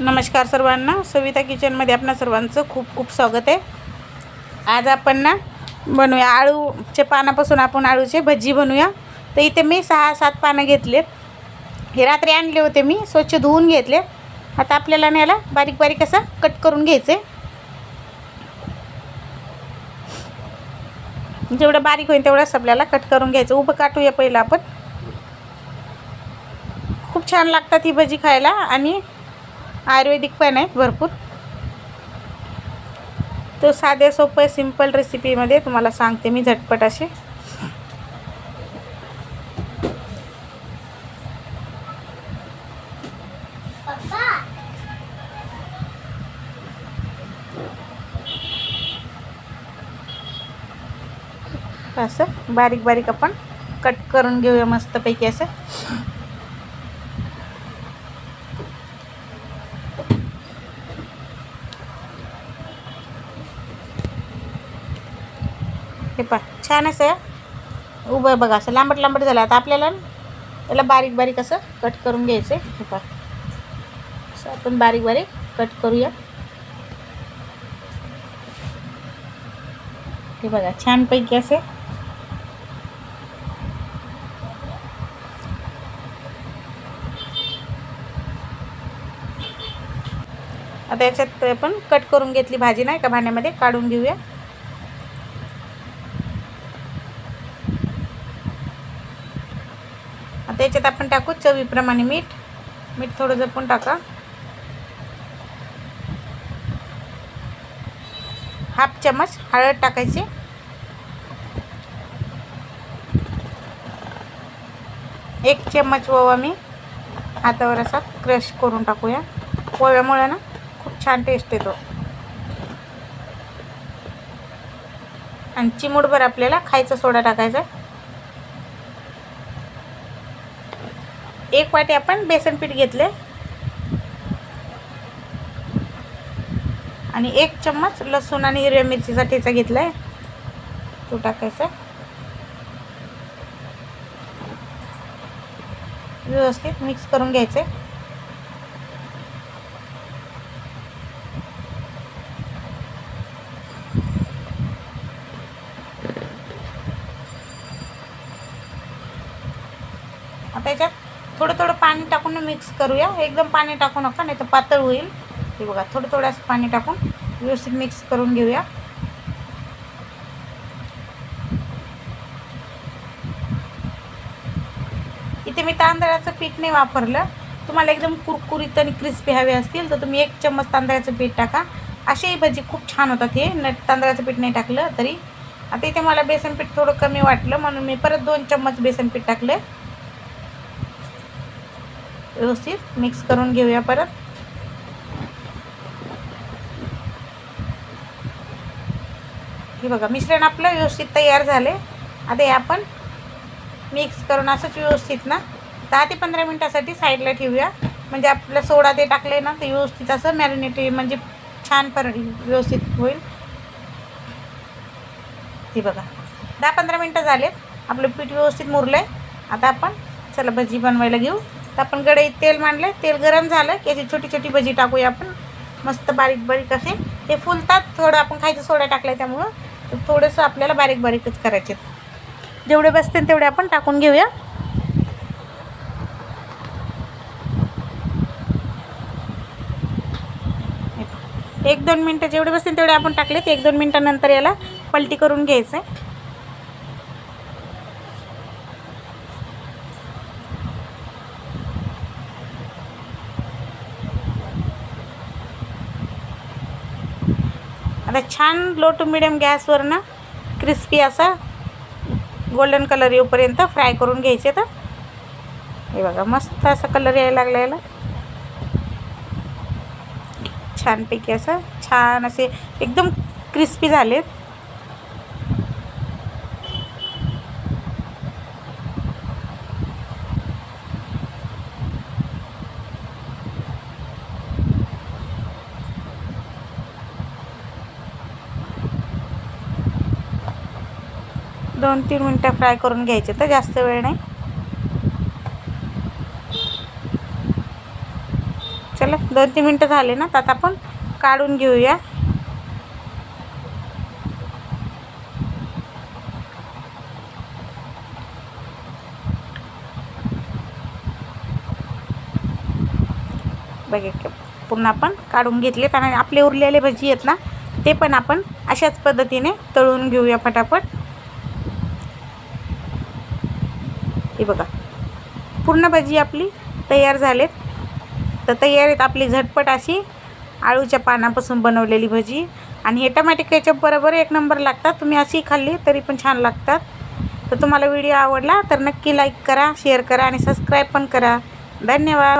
नमस्कार सर्वांना. सविता किचनमध्ये आपणा सर्वांचं खूप खूप स्वागत आहे. आज आपण ना बनवूया आळूच्या पानापासून आपण आळूचे भजी बनवूया. तर इथे मी सहा सात पानं घेतले हे रात्री आणले होते मी स्वच्छ धुवून घेतले आता आपल्याला न्यायला याला बारीक बारीक असं कट करून घ्यायचे जेवढं बारीक होईल तेवढंच आपल्याला कट करून घ्यायचं. उभं काटूया पहिलं आपण. खूप छान लागतात ही भजी खायला आणि आयुर्वेदिक पण आहेत भरपूर. तो साध्या सोपं सिंपल रेसिपीमध्ये तुम्हाला सांगते मी झटपट असे असं बारीक बारीक आपण कट करून घेऊया मस्तपैकी असं. हे पा छान असं उभं बघा असं लांबट लांबट झालं. आता आपल्याला त्याला बारीक बारीक असं कट करून घ्यायचं आहे. हे पा असं आपण बारीक बारीक कट करूया. हे बघा छानपैकी असे. आता याच्यात आपण कट करून घेतली भाजी नाही का भांड्यामध्ये काढून घेऊया. आता याच्यात आपण टाकू चवीप्रमाणे मीठ. मीठ थोडं जपून टाका. हाफ चमच हळद टाकायची. एक चम्मच ओवा मी हातावर असा क्रश करून टाकूया. ओव्यामुळे ना खूप छान टेस्ट येतो. आणि चिमूटभर आपल्याला खायचा सोडा टाकायचा एक वाटी आपण बेसन पीठ घेतले. आणि एक चम्मच लसूण आणि हिरव्या मिरचीचा ठेचा घेतला आहे तो टाकायचा. व्यवस्थित मिक्स करून घ्यायचे. आता याच्यात थोडं थोडं पाणी टाकून मिक्स करूया. एकदम पाणी टाकू नका नाही तर पातळ होईल. हे बघा थोडं थोडं असं पाणी टाकून व्यवस्थित मिक्स करून घेऊया. इथे मी तांदळाचं पीठ नाही वापरलं. तुम्हाला एकदम कुरकुरीत आणि क्रिस्पी हवे असतील तर तुम्ही एक चम्मच तांदळाचं पीठ टाका. असेही भजी खूप छान होतात हे. न तांदळाचं पीठ नाही टाकलं तरी. आता इथे मला बेसन पीठ थोडं कमी वाटलं म्हणून मी परत दोन चम्मच बेसन पीठ टाकलं व्यवस्थित. मिक्स करून घेऊया परत. हे बघा मिश्रण आपलं व्यवस्थित तयार झाले आता हे आपण मिक्स करून असंच व्यवस्थित ना दहा ते पंधरा मिनटासाठी साईडला ठेवूया. म्हणजे आपलं सोडा ते टाकले ना ते व्यवस्थित असं मॅरिनेट म्हणजे छान पर व्यवस्थित होईल. हे बघा दहा पंधरा मिनटं झालेत. आपलं पीठ व्यवस्थित मुरलं आहे आता आपण चला भजी बनवायला घेऊ. तर आपण गडईत तेल मांडलं तेल गरम झालं की याची छोटी छोटी भजी टाकूया आपण. मस्त बारीक बारीक असे. ते फुलतात थोडं आपण खायचं सोडा टाकलं त्यामुळं. तर थोडंसं आपल्याला बारीक बारीकच करायचे जेवढे बसतील तेवढे आपण टाकून घेऊया. एक दोन मिनटं जेवढे बसतील तेवढे आपण टाकले ते एक दोन मिनटानंतर याला पलटी करून घ्यायचं आहे आता छान लो टू मिडियम गॅसवर ना क्रिस्पी असा गोल्डन कलर येऊपर्यंत फ्राय करून घ्यायचे तर. हे बघा मस्त असा कलर यायला लागला याला. छानपैकी असं छान असे एकदम क्रिस्पी झालेत. दोन तीन मिनटं फ्राय करून घ्यायचे तर जास्त वेळ नाही. चला दोन तीन मिनटं झाले ना तर आता आपण काढून घेऊया. बघा पुन्हा आपण काढून घेतले आणि आपले उरलेले भजी आहेत ना ते पण आपण अशाच पद्धतीने तळून घेऊया फटाफट. हे बघा. पूर्ण भजी आपली तयार झालेत. तर तयार आहेत आपली झटपट अशी आळूच्या पानापासून बनवलेली भजी. आणि हे टमॅटो केचप बरोबर एक नंबर लागतात. तुम्ही अशी खाल्ली तरी पण छान लागतात. तर तुम्हाला व्हिडिओ आवडला तर नक्की लाईक करा शेअर करा आणि सबस्क्राईब पण करा. धन्यवाद.